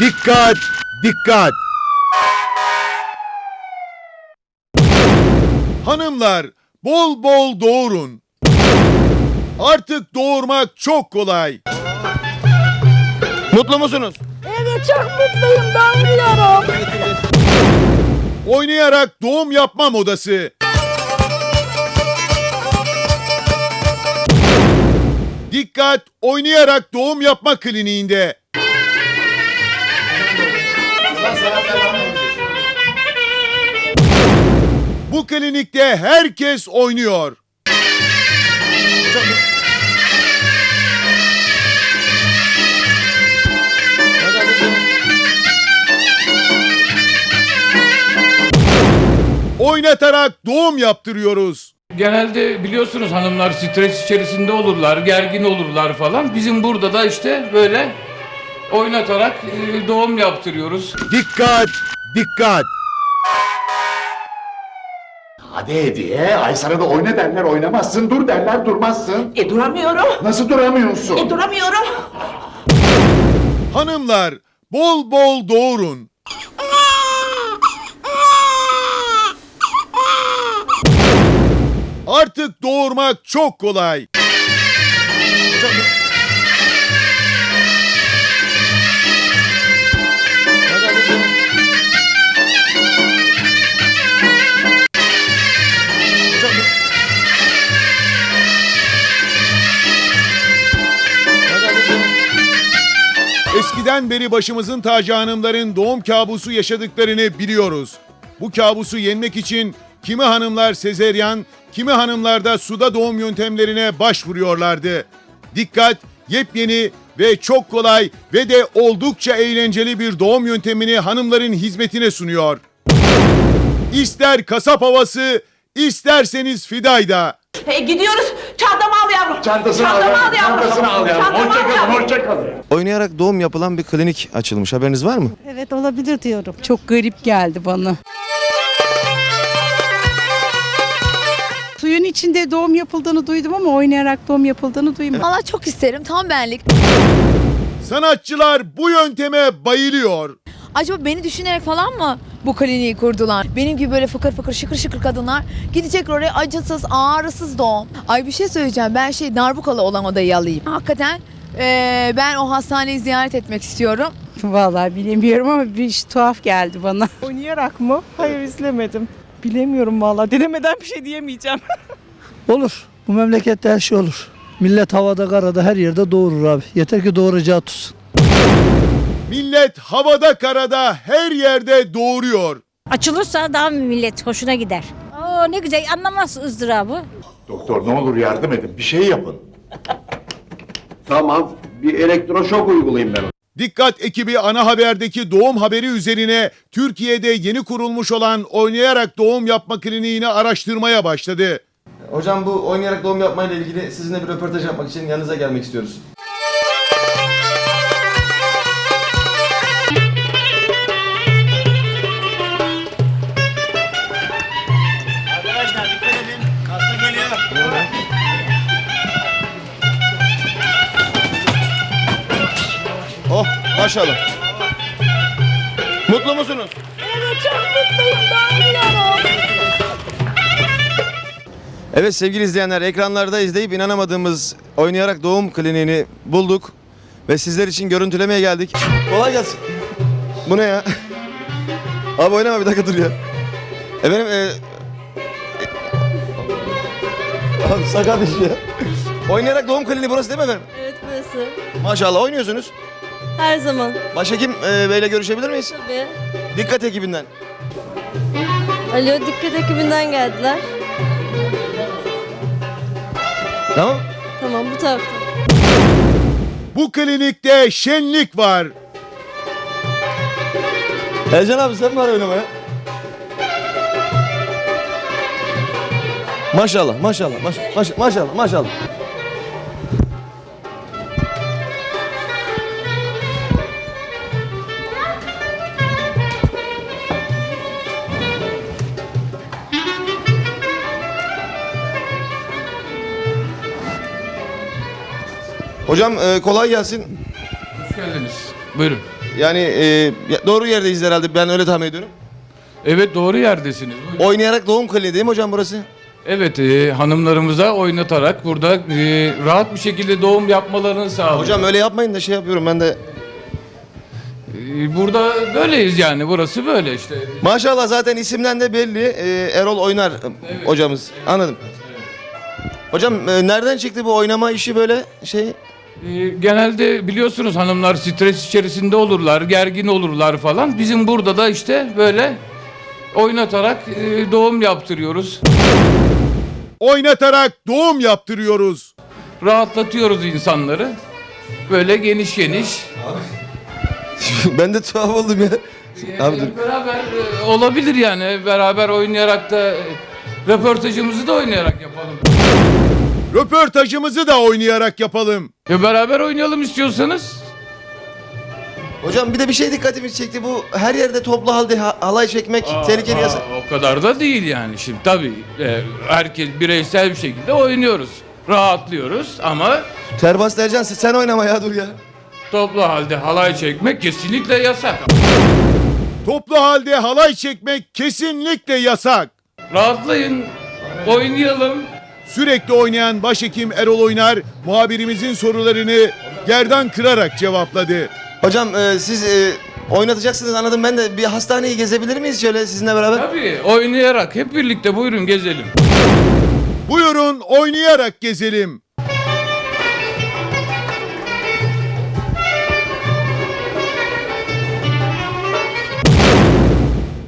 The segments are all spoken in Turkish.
Dikkat! Dikkat! Hanımlar bol bol doğurun. Artık doğurmak çok kolay. Mutlu musunuz? Evet çok mutluyum doğmuyorum. Oynayarak doğum yapma modası. Dikkat! Oynayarak doğum yapma kliniğinde. Klinikte herkes oynuyor. Oynatarak doğum yaptırıyoruz. Genelde biliyorsunuz hanımlar stres içerisinde olurlar, gergin olurlar falan. Bizim burada da işte böyle oynatarak e, doğum yaptırıyoruz. Dikkat! Dikkat! Hadi hediye. Ay sana da oyna derler oynamazsın. Dur derler durmazsın. E duramıyorum. Nasıl duramıyorsun? E duramıyorum. Hanımlar bol bol doğurun. Artık doğurmak çok kolay. Eskiden beri başımızın tacı hanımların doğum kabusu yaşadıklarını biliyoruz. Bu kabusu yenmek için kimi hanımlar sezeryan, kimi hanımlar da suda doğum yöntemlerine başvuruyorlardı. Dikkat! Yepyeni ve çok kolay ve de oldukça eğlenceli bir doğum yöntemini hanımların hizmetine sunuyor. İster kasap havası, isterseniz fidayda. E gidiyoruz. Çantamı al yavrum. Çantasını al Çantamı yavrum. al yavrum. Çantasını al yavrum. Hoşça al kalın, hoşça kalın. Oynayarak doğum yapılan bir klinik açılmış. Haberiniz var mı? Evet olabilir diyorum. Çok garip geldi bana. Suyun içinde doğum yapıldığını duydum ama oynayarak doğum yapıldığını duymadım. Valla çok isterim tam benlik. Sanatçılar bu yönteme bayılıyor. Acaba beni düşünerek falan mı bu kliniği kurdular? Benim gibi böyle fıkır fıkır şıkır şıkır kadınlar gidecek oraya acısız ağrısız doğum. Ay bir şey söyleyeceğim ben şey darbukalı olan odayı alayım. Hakikaten eee, ben o hastaneyi ziyaret etmek istiyorum. Vallahi bilemiyorum ama bir iş tuhaf geldi bana. Oynayarak mı? Hayır izlemedim. Bilemiyorum valla. Denemeden bir şey diyemeyeceğim. Olur. Bu memlekette her şey olur. Millet havada karada her yerde doğurur abi. Yeter ki doğuracağı tutsun. Millet havada karada her yerde doğuruyor. Açılırsa daha millet hoşuna gider. Oo ne güzel anlamaz ızdırabı. Doktor ne olur yardım edin. Bir şey yapın. Tamam, bir elektroşok uygulayayım ben. Dikkat ekibi ana haberdeki doğum haberi üzerine Türkiye'de yeni kurulmuş olan oynayarak doğum yapma kliniğini araştırmaya başladı. Hocam bu oynayarak doğum yapmayla ilgili sizinle bir röportaj yapmak için yanınıza gelmek istiyoruz. Maşallah. Mutlu musunuz? Evet çok mutluyum. Evet sevgili izleyenler ekranlarda izleyip inanamadığımız oynayarak doğum kliniğini bulduk. Ve sizler için görüntülemeye geldik. Kolay gelsin. Bu ne ya? Abi oynama bir dakika dur ya. Efendim e... Abi sakat iş ya. Oynayarak doğum kliniği burası değil mi efendim? Evet burası. Maşallah oynuyorsunuz. Her zaman. Başhekim e, beyle görüşebilir miyiz? Tabii. Dikkat ekibinden. Alo dikkat ekibinden geldiler. Tamam. Tamam bu tarafta. Bu klinikte şenlik var. Ercan abi sen mi var oynamaya? Maşallah, maşallah, maş, maş, maşallah, maşallah. Hocam e, kolay gelsin. Hoş geldiniz. Buyurun. Yani e, doğru yerdeyiz herhalde ben öyle tahmin ediyorum. Evet doğru yerdesiniz. Buyurun. Oynayarak doğum kliniği değil mi hocam burası? Evet e, hanımlarımıza oynatarak burada e, rahat bir şekilde doğum yapmalarını sağlıyoruz. Hocam öyle yapmayın da şey yapıyorum ben de. E, burada böyleyiz yani burası böyle işte. Maşallah zaten isimden de belli. E, Erol Oynar e, hocamız. Anladım. Hocam e, nereden çıktı bu oynama işi böyle şey? E, genelde biliyorsunuz hanımlar stres içerisinde olurlar, gergin olurlar falan. Bizim burada da işte böyle oynatarak e, doğum yaptırıyoruz. Oynatarak doğum yaptırıyoruz. Rahatlatıyoruz insanları. Böyle geniş geniş. ben de tuhaf oldum ya. Abi dur. E, beraber e, olabilir yani. Beraber oynayarak da e, röportajımızı da oynayarak yapalım. Röportajımızı da oynayarak yapalım. Ya beraber oynayalım istiyorsanız. Hocam bir de bir şey dikkatimi çekti. Bu her yerde toplu halde ha- halay çekmek tehlikeli yasak. O kadar da değil yani şimdi tabii. e, herkes bireysel bir şekilde oynuyoruz. Rahatlıyoruz ama Terbas Ercan sen- sen oynama ya dur ya. toplu halde halay çekmek kesinlikle yasak. Toplu halde halay çekmek kesinlikle yasak. Rahatlayın, oynayalım. Sürekli oynayan başhekim Erol Oynar muhabirimizin sorularını gerdan kırarak cevapladı. Hocam e, siz e, oynatacaksınız anladım ben de bir hastaneyi gezebilir miyiz şöyle sizinle beraber? Tabii oynayarak hep birlikte buyurun gezelim. Buyurun oynayarak gezelim.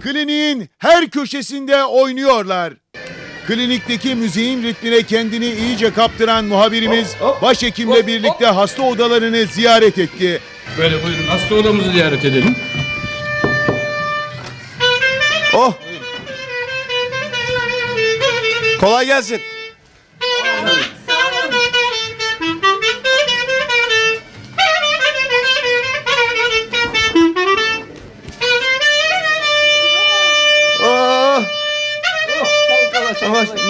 Kliniğin her köşesinde oynuyorlar. Klinikteki müziğin ritmine kendini iyice kaptıran muhabirimiz başhekimle birlikte hasta odalarını ziyaret etti. Böyle buyurun hasta odamızı ziyaret edelim. Oh. Kolay gelsin.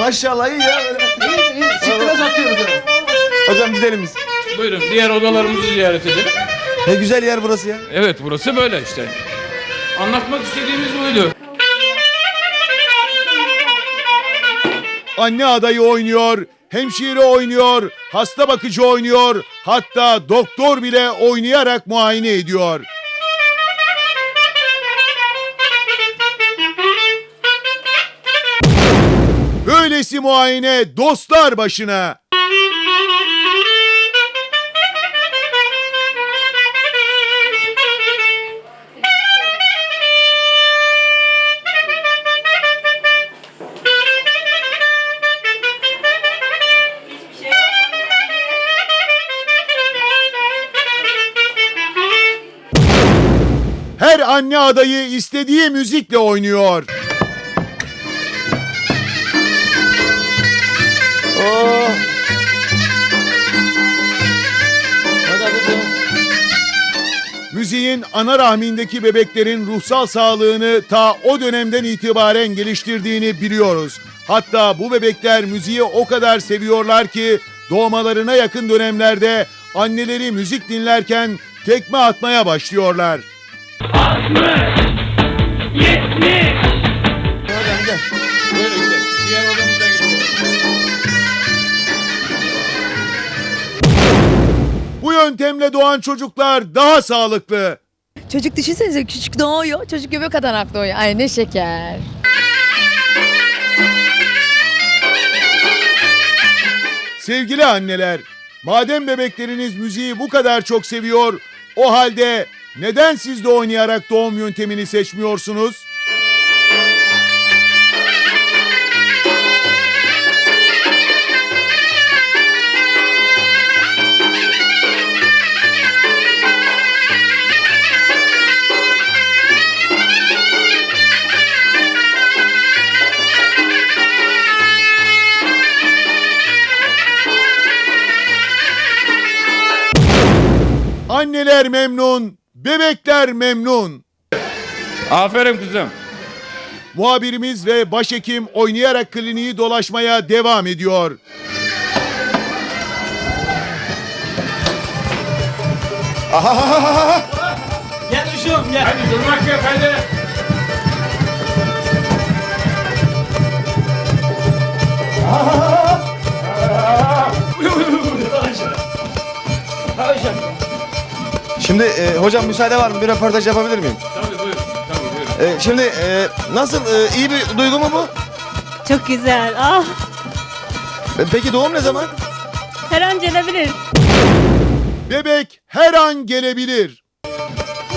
Maşallah iyi ya. Böyle. Stres atıyoruz. Hocam gidelim biz. Buyurun diğer odalarımızı ziyaret edelim. Ne güzel yer burası ya. Evet burası böyle işte. Anlatmak istediğimiz buydu. Anne adayı oynuyor, hemşire oynuyor, hasta bakıcı oynuyor, hatta doktor bile oynayarak muayene ediyor. Böylesi muayene dostlar başına. Her anne adayı istediği müzikle oynuyor. Müziğin ana rahmindeki bebeklerin ruhsal sağlığını ta o dönemden itibaren geliştirdiğini biliyoruz. Hatta bu bebekler müziği o kadar seviyorlar ki doğmalarına yakın dönemlerde anneleri müzik dinlerken tekme atmaya başlıyorlar. Hocam yöntemle doğan çocuklar daha sağlıklı. Çocuk düşünsenize küçük doğuyor. Çocuk göbek atarak doğuyor. Ay ne şeker. Sevgili anneler, madem bebekleriniz müziği bu kadar çok seviyor, o halde neden siz de oynayarak doğum yöntemini seçmiyorsunuz? Anneler memnun, bebekler memnun. Aferin kızım. Muhabirimiz ve başhekim oynayarak kliniği dolaşmaya devam ediyor. Gel Hadi durmak yok hadi. Şimdi e, hocam müsaade var mı? Bir röportaj yapabilir miyim? Tabii buyur. Tabii buyur. E, şimdi e, nasıl e, iyi bir duygu mu bu? Çok güzel. Ah E, peki doğum ne zaman? her an gelebilir. Bebek her an gelebilir.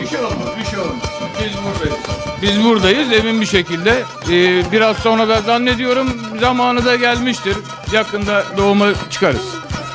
Bir şey olmaz, bir şey olmaz. Biz buradayız. Biz buradayız emin bir şekilde. Ee, biraz sonra da zannediyorum zamanı da gelmiştir. Yakında doğuma çıkarız.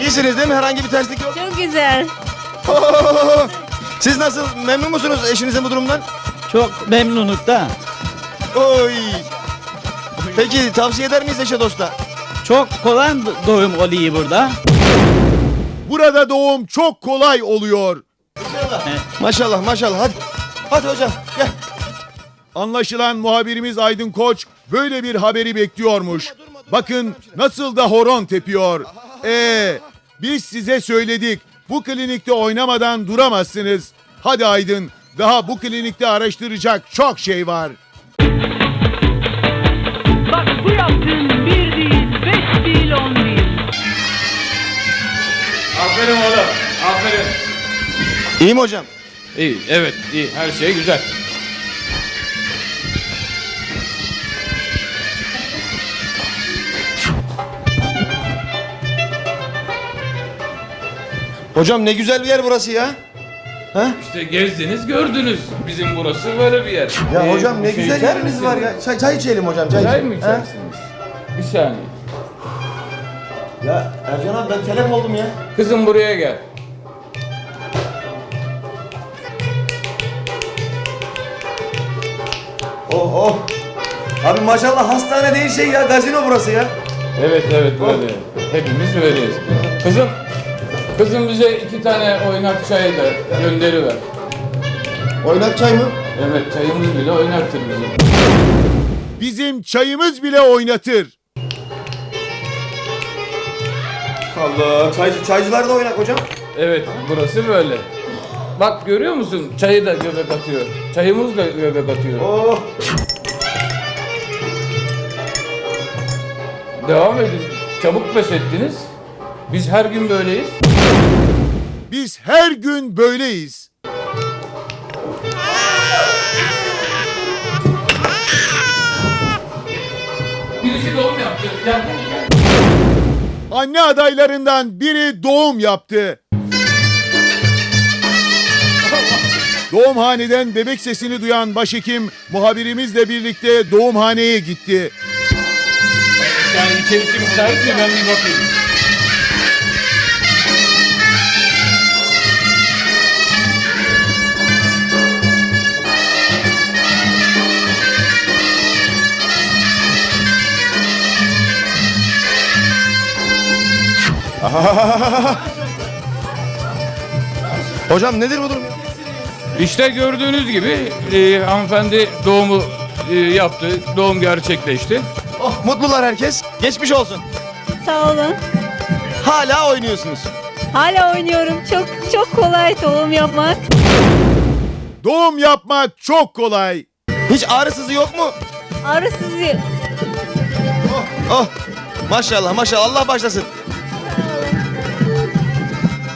İyisiniz değil mi? Herhangi bir terslik yok. Çok güzel. Siz nasıl? Memnun musunuz eşinizin bu durumdan? Çok memnunuk da. Oy. Peki tavsiye eder miyiz eşe dosta? Çok kolay doğum oluyor burada. Burada doğum çok kolay oluyor. Maşallah maşallah hadi. Hadi hocam gel. Anlaşılan muhabirimiz Aydın Koç böyle bir haberi bekliyormuş. Bakın nasıl da horon tepiyor. Ee, biz size söyledik. Bu klinikte oynamadan duramazsınız. Hadi Aydın, daha bu klinikte araştıracak çok şey var. Bak bu yaptığın bir değil, beş değil, on değil. Aferin oğlum, aferin. İyi mi hocam? İyi, evet, iyi. Her şey güzel. Hocam ne güzel bir yer burası ya. İşte gezdiniz, gördünüz. Bizim burası böyle bir yer. Ya Ee, hocam ne şey güzel içer yeriniz misiniz? var ya. Çay, çay içelim hocam çay, Çay mı He? içersiniz? Bir saniye. Ya Ercan abi ben telef oldum ya. Kızım buraya gel. Oh oh. Abi maşallah hastane değil şey ya gazino burası ya. Evet evet böyle. Hepimiz böyleyiz. Kızım, kızım bize iki tane oynak çay da gönderiver. Oynak çay mı? Evet çayımız bile oynaktır bizim. Bizim çayımız bile oynatır. Allah çaycı, çaycılar da oynak hocam. Evet burası böyle. Bak görüyor musun? Çayı da göbek atıyor. Çayımız da göbek atıyor. Oh. Devam edin. Çabuk pes ettiniz. Biz her gün böyleyiz. Biz her gün böyleyiz. Birisi doğum yaptı. Gel. Anne adaylarından biri doğum yaptı. Doğumhaneden bebek sesini duyan başhekim muhabirimizle birlikte doğumhaneye gitti. Yani içerisi müsait mi? Ben bir bakayım. Hocam nedir bu durum ya? İşte gördüğünüz gibi e, hanımefendi doğumu e, yaptı. Doğum gerçekleşti. Oh mutlular herkes. Geçmiş olsun. Sağ olun. Hala oynuyorsunuz. Hala oynuyorum. Çok çok kolay doğum yapmak. Doğum yapmak çok kolay. Hiç ağrısızı yok mu? Ağrısız Oh, oh. Maşallah maşallah Allah başlasın.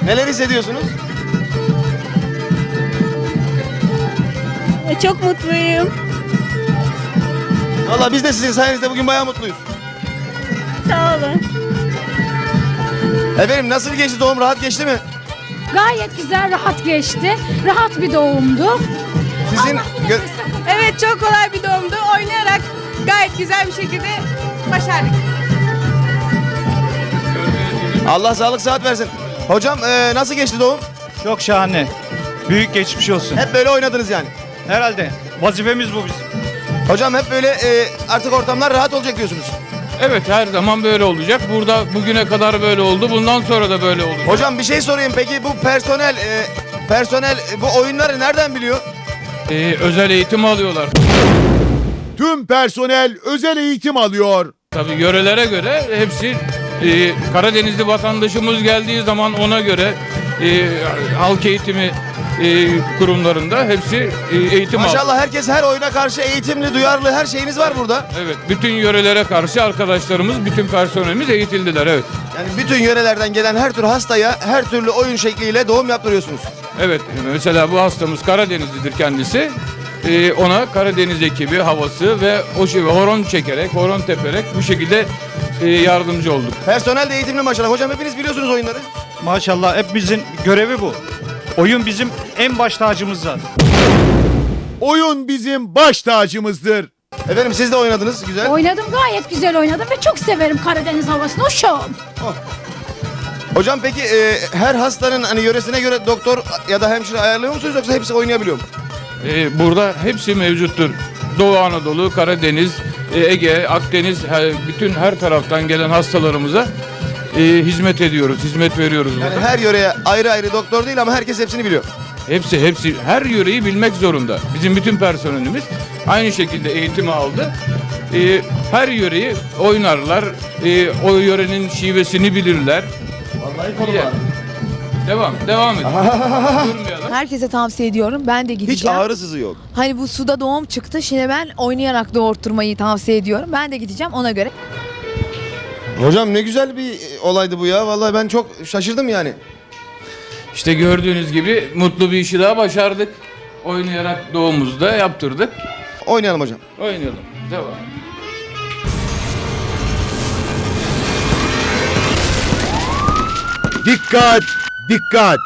Neler hissediyorsunuz? Çok mutluyum. Valla biz de sizin sayenizde bugün bayağı mutluyuz. Sağ olun. Efendim nasıl geçti doğum rahat geçti mi? Gayet güzel, rahat geçti. Rahat bir doğumdu. Sizin gö- Evet çok kolay bir doğumdu. Oynayarak gayet güzel bir şekilde başardık. Allah sağlık saat versin. Hocam eee, nasıl geçti doğum? Çok şahane. Büyük geçmiş olsun. Hep böyle oynadınız yani. Herhalde. Vazifemiz bu bizim. Hocam hep böyle eee, artık ortamlar rahat olacak diyorsunuz. Evet her zaman böyle olacak. Burada bugüne kadar böyle oldu. Bundan sonra da böyle olacak. Hocam bir şey sorayım peki bu personel eee, personel e, bu oyunları nereden biliyor? Ee, özel eğitim alıyorlar. Tüm personel özel eğitim alıyor. Tabii yörelere göre hepsi e, Karadenizli vatandaşımız geldiği zaman ona göre e, halk eğitimi e, kurumlarında hepsi e, eğitim aldı. Maşallah herkes her oyuna karşı eğitimli, duyarlı her şeyiniz var burada. Evet, bütün yörelere karşı arkadaşlarımız, bütün personelimiz eğitildiler. Evet. Yani bütün yörelerden gelen her tür hastaya her türlü oyun şekliyle doğum yaptırıyorsunuz. Evet, mesela bu hastamız Karadenizlidir kendisi. Ee, ona Karadeniz ekibi havası ve o şey horon çekerek, horon teperek bu şekilde e, yardımcı olduk. Personel de eğitimli maşallah. Hocam hepiniz biliyorsunuz oyunları. Maşallah hepimizin görevi bu. Oyun bizim en baş tacımız zaten. Oyun bizim baş tacımızdır. Efendim siz de oynadınız güzel. Oynadım gayet güzel oynadım ve çok severim Karadeniz havasını. Hoşum. Hocam peki e, her hastanın hani yöresine göre doktor ya da hemşire ayarlıyor musunuz yoksa hepsi oynayabiliyor mu? Ee, burada hepsi mevcuttur. Doğu Anadolu, Karadeniz, e, Ege, Akdeniz, bütün her taraftan gelen hastalarımıza e, hizmet ediyoruz, hizmet veriyoruz burada. Yani her yöreye ayrı ayrı doktor değil ama herkes hepsini biliyor. Hepsi hepsi her yöreyi bilmek zorunda. Bizim bütün personelimiz aynı şekilde eğitimi aldı. Ee, her yöreyi oynarlar. O yörenin şivesini bilirler. Vallahi kolum Devam, devam edin. Durmayalım. Herkese tavsiye ediyorum. Ben de Hiç gideceğim. ağrı sızı yok. Hani bu suda doğum çıktı. Şimdi ben oynayarak doğurtturmayı tavsiye ediyorum. Ben de gideceğim ona göre. Hocam ne güzel bir e, olaydı bu ya. Vallahi ben çok şaşırdım yani. İşte gördüğünüz gibi mutlu bir işi daha başardık. Oynayarak doğumumuzu da yaptırdık. Oynayalım hocam. Oynayalım. Devam. Dikkat! Dikkat!